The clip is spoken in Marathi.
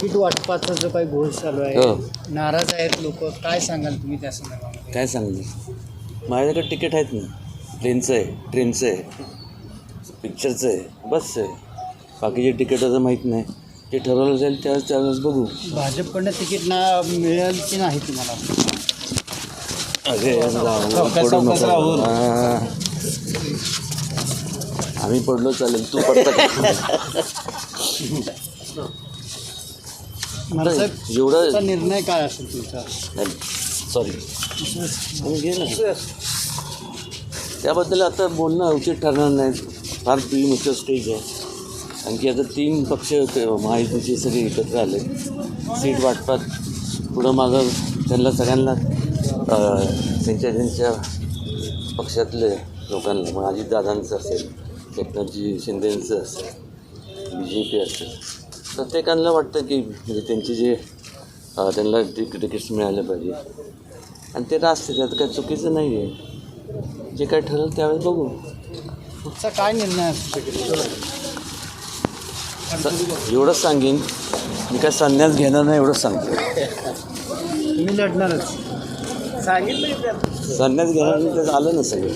सीट वाटपाचा जो काही घोष चालू हो. आहे नाराज आहेत लोक काय सांगाल तुम्ही त्या संदर्भामध्ये? काय सांगणार माझ्याकडे तिकीट आहेत ना. प्लेनचं आहे ट्रेनचं आहे. पिक्चरचं आहे. बसचं आहे. बाकीचे तिकीटाचं माहीत नाही. ते ठरवलं जाईल त्यावेळेस त्यावेळेस बघू. भाजपकडनं तिकीट ना मिळेल की नाही तुम्हाला? अरे. हा. आम्ही पडलो चालेल तू पडता एवढं निर्णय काय असेल तुमचा? सॉरी त्याबद्दल आता बोलणं उचित ठरणार नाही. फार प्रीमिच्युअर स्टेज आहे. आणखी आता तीन पक्ष होते महायुतीचे सगळे एकत्र आले. सीट वाटपात. पुढं मागं त्यांना सगळ्यांना त्यांच्या त्यांच्या पक्षातले लोकांना अजितदादांचं असेल एकनाथजी शिंदेंचं असेल बी जे पी असेल. प्रत्येकाला वाटतं की म्हणजे त्यांचे जे त्यांना तिक तिकीट्स मिळाले पाहिजे. आणि ते रास्त त्यात काही चुकीचं नाही आहे जे काय ठरेल त्यावेळेस बघू. पुढचा काय निर्णय एवढंच सांगेन. मी काय संन्यास घेणार नाही एवढंच सांगतो. तुम्ही लढणारच. सांगितलं संन्यास घेणार नाही तर आलं ना सगळं.